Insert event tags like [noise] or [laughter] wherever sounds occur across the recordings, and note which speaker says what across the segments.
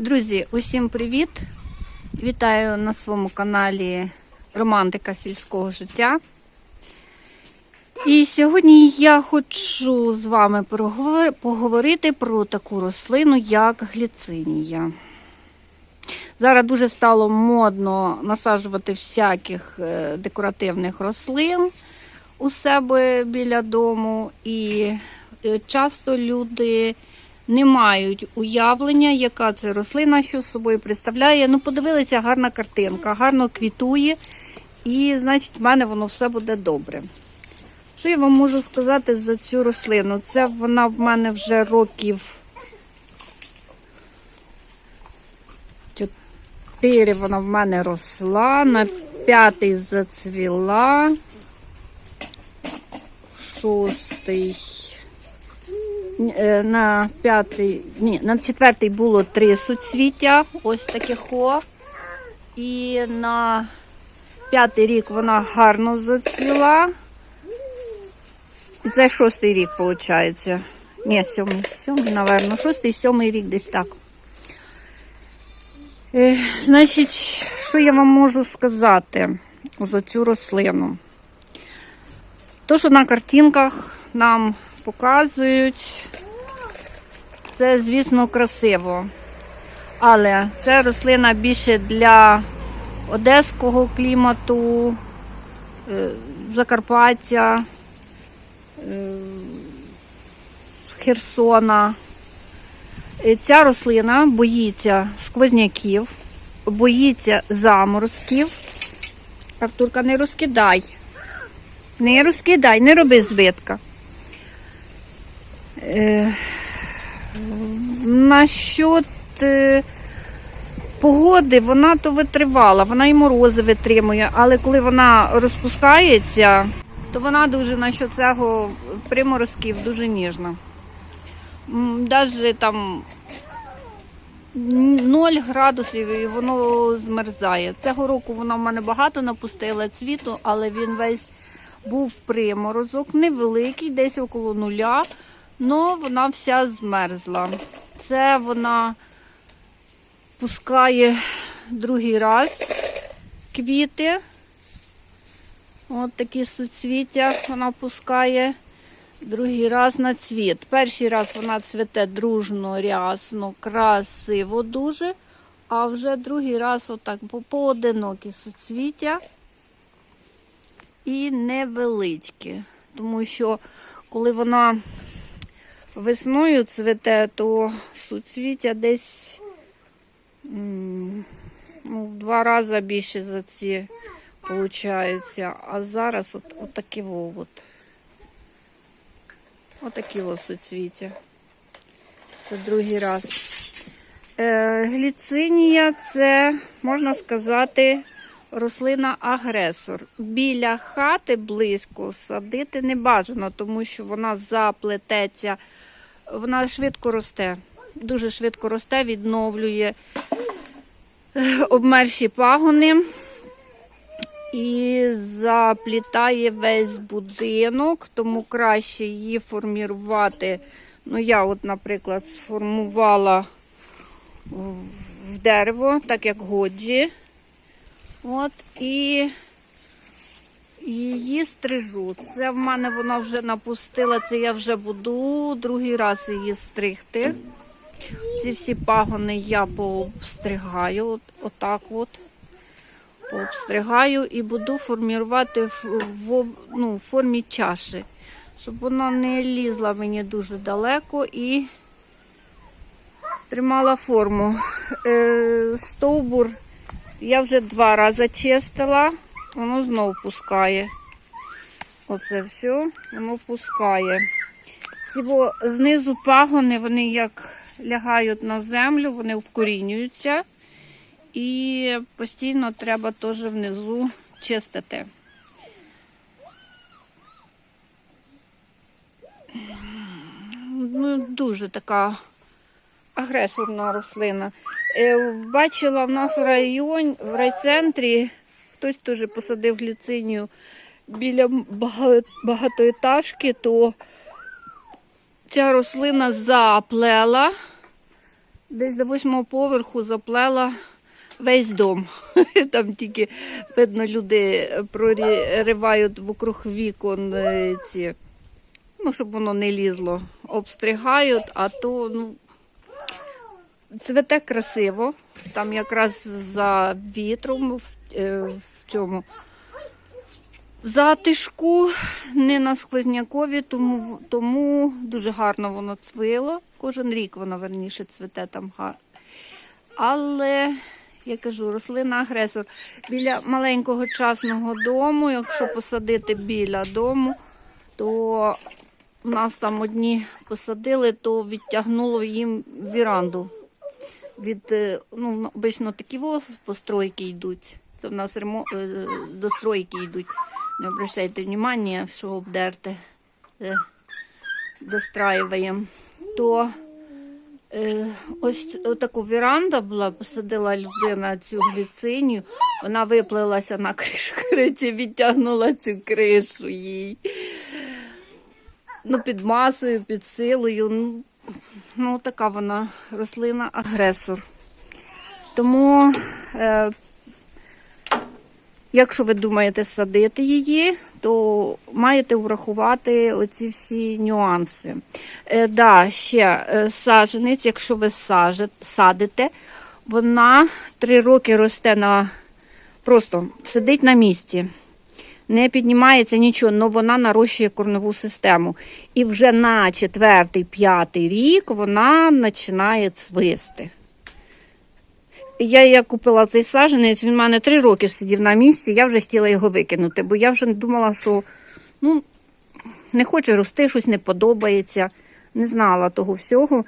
Speaker 1: Друзі, усім привіт! Вітаю на своєму каналі Романтика сільського життя. І сьогодні я хочу з вами поговорити про таку рослину, як гліцинія. Зараз дуже стало модно насаджувати всяких е, декоративних рослин у себе біля дому, і е, часто люди не мають уявлення, яка це рослина, що з собою представляє. Ну, подивилися, гарна картинка, гарно квітує, і значить, в мене воно все буде добре. Що я вам можу сказати за цю рослину? Це вона в мене вже років 4 вона в мене росла, на п'ятий зацвіла, шостий. Е, На п'ятий, ні, на четвертий було три суцвіття, ось таке хо. І на п'ятий рік вона гарно зацвіла. Це шостий рік, виходить. Ні, сьомий, сьомий, напевно, шостий, сьомий рік десь так. Е, значить, що я вам можу сказати за цю рослину? То, що на картинках нам показують, це, звісно, красиво. Але це рослина більше для одеського клімату, е, Закарпаття, е, Херсона. Е, Ця рослина боїться сквозняків, боїться заморозків. Артурка, не розкидай. Не розкидай, не роби збитка. Е, Насчет е, погоди, вона то витривала, вона і морози витримує, але коли вона розпускається, то вона дуже насчет цього приморозків дуже ніжна. Навіть там 0 градусів і воно змерзає. Цього року вона в мене багато напустила цвіту, але він весь був приморозок, невеликий, десь около нуля, але вона вся змерзла. Це вона пускає другий раз квіти. От такі суцвіття вона пускає другий раз на цвіт. Перший раз вона цвіте дружно, рясно, красиво дуже, а вже другий раз отак по- поодинокі суцвіття і невеличкі. Тому що коли вона весною цвіте, то суцвіття десь ну, в два рази більше за ці получаються. А зараз от, от такі от. Отакі ось суцвіття. Це другий раз. Е, гліцинія це, можна сказати, рослина-агресор. Біля хати близько садити не бажано, тому що вона заплететься, вона швидко росте, дуже швидко росте, відновлює е, обмерші пагони і заплітає весь будинок, тому краще її формувати. Ну, я, от, наприклад, сформувала в дерево, так як годжі. От, і її стрижу. Це в мене вона вже напустила, це я вже буду другий раз її стригти. Ці всі пагони я пообстригаю, от, отак от. Пообстригаю і буду формувати в, в, ну, в формі чаші, щоб вона не лізла мені дуже далеко і тримала форму. Е, стовбур я вже два рази чистила, воно знову пускає. Оце все, воно пускає. Ці бо знизу пагони, вони як лягають на землю, вони вкорінюються. І постійно треба теж внизу чистити. Ну, дуже така агресорна рослина. Е, Бачила в нас в районі, в райцентрі, хтось теж посадив гліцинію біля бага- багатоетажки, то ця рослина заплела десь до восьмого поверху заплела весь дом. [laughs] Там тільки видно, люди проривають вокруг вікон е, ці, ну, щоб воно не лізло, обстригають, а то ну, цвете красиво. Там якраз за вітром в, е, в цьому в затишку, не на сквознякові, тому, тому дуже гарно воно цвило. Кожен рік воно верніше цвете там гарно. Але я кажу, рослина агресор. Біля маленького частного дому, якщо посадити біля дому, то нас там одні посадили, то відтягнуло їм віранду. Від, е, ну, обично такі постройки йдуть. Це в нас ремо, е, достройки йдуть. Не обращайте внимання, що обдерте, е, достраюємо. То ось таку віранду була, посадила людина цю гліцинію, вона виплилася на кришу, коротше, відтягнула цю кришу їй. Ну, під масою, під силою. Ну, ну така вона рослина-агресор. Тому, е, якщо ви думаєте садити її, то маєте врахувати оці всі нюанси. Е, да, ще е, саджанець, якщо ви садите, вона три роки росте на просто сидить на місці. Не піднімається нічого, але вона нарощує корневу систему. І вже на четвертий, п'ятий рік вона починає цвисти. Я як купила цей саджанець, він в мене три роки сидів на місці, я вже хотіла його викинути, бо я вже думала, що ну, не хоче рости, щось не подобається, не знала того всього.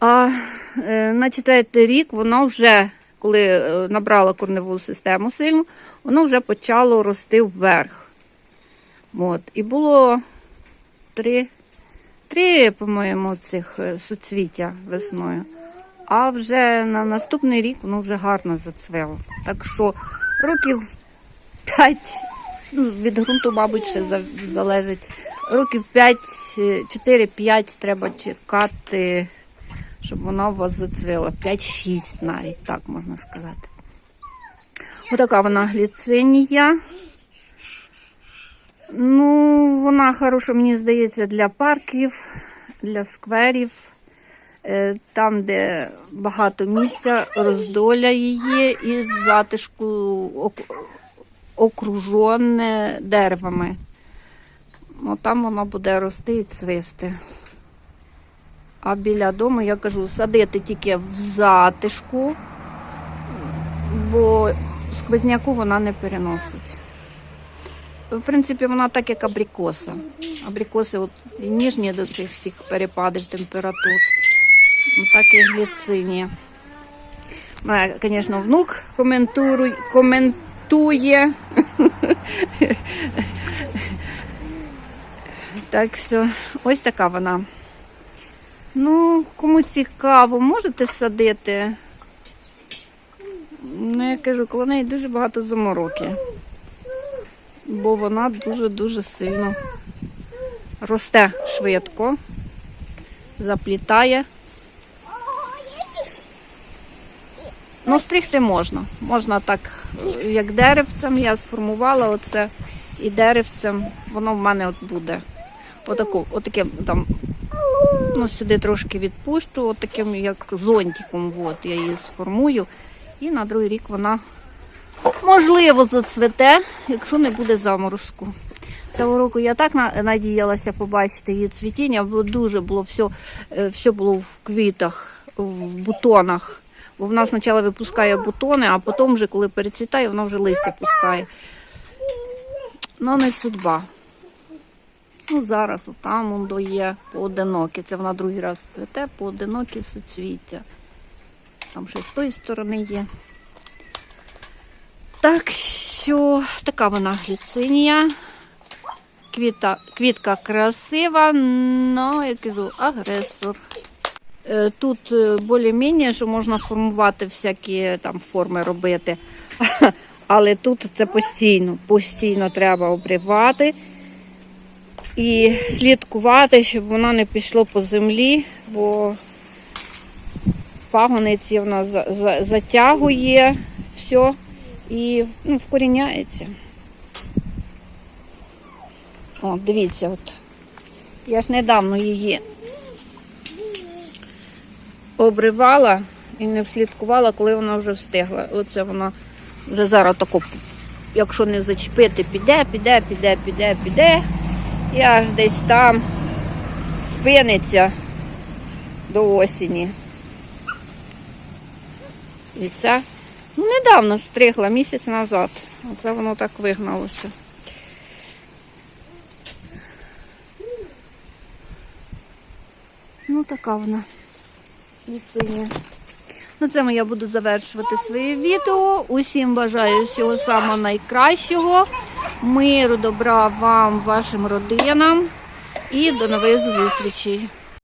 Speaker 1: А е, на четвертий рік воно вже, коли е, набрала корневу систему сильно, воно вже почало рости вверх. От. І було три, три по-моєму, цих е, суцвіття весною. А вже на наступний рік воно вже гарно зацвело. Так що років 5, ну, від ґрунту, мабуть, ще залежить. Років 5, 4-5 треба чекати, щоб вона у вас зацвела. 5-6 навіть, так можна сказати. Отака вона гліцинія. Ну, вона хороша, мені здається, для парків, для скверів. Е, Там, де багато місця, роздоля її і в затишку ок- окружене деревами. Ну, там воно буде рости і цвисти. А біля дому, я кажу, садити тільки в затишку, бо сквозняку вона не переносить. В принципі, вона так, як абрикоса. Абрикоси от, і ніжні до цих всіх перепадів температур. Ну, так і гліцині. Звісно, внук коментує. так що ось така вона. Ну, кому цікаво, можете садити. Ну, я кажу, коло неї дуже багато замороки. Бо вона дуже-дуже сильно росте швидко, заплітає. Ну, стригти можна. Можна так, як деревцем. Я сформувала оце і деревцем. Воно в мене от буде. Отаку, отаким там, ну, сюди трошки відпущу, отаким як зонтиком. От, я її сформую. І на другий рік вона можливо зацвете, якщо не буде заморозку. Цього року я так надіялася побачити її цвітіння, бо дуже було все, все було в квітах, в бутонах. Бо вона спочатку випускає бутони, а потім, вже, коли перецвітає, вона вже листя пускає. Ну, не судьба. Ну, зараз там воно є поодинокі. Це вона другий раз цвіте, поодинокі суцвіття. Там ще з тої сторони є. Так що така вона гліцинія. Квіта, квітка красива, але, я кажу, агресор. Е, Тут е, більш-менш, що можна формувати всякі там форми робити. [laughs] Але тут це постійно, постійно треба обривати і слідкувати, щоб воно не пішло по землі, бо пагониці за- затягує все і ну, вкоріняється. О, дивіться, от. Я ж недавно її обривала і не вслідкувала, коли вона вже встигла. Оце вона вже зараз тако, якщо не зачепити, піде, піде, піде, піде, піде. І аж десь там спиниться до осені. І ну, недавно стригла, місяць назад. Оце воно так вигналося. Ну, така вона. Ліциня. На цьому я буду завершувати своє відео. Усім бажаю всього самого найкращого. Миру, добра вам, вашим родинам. І до нових зустрічей.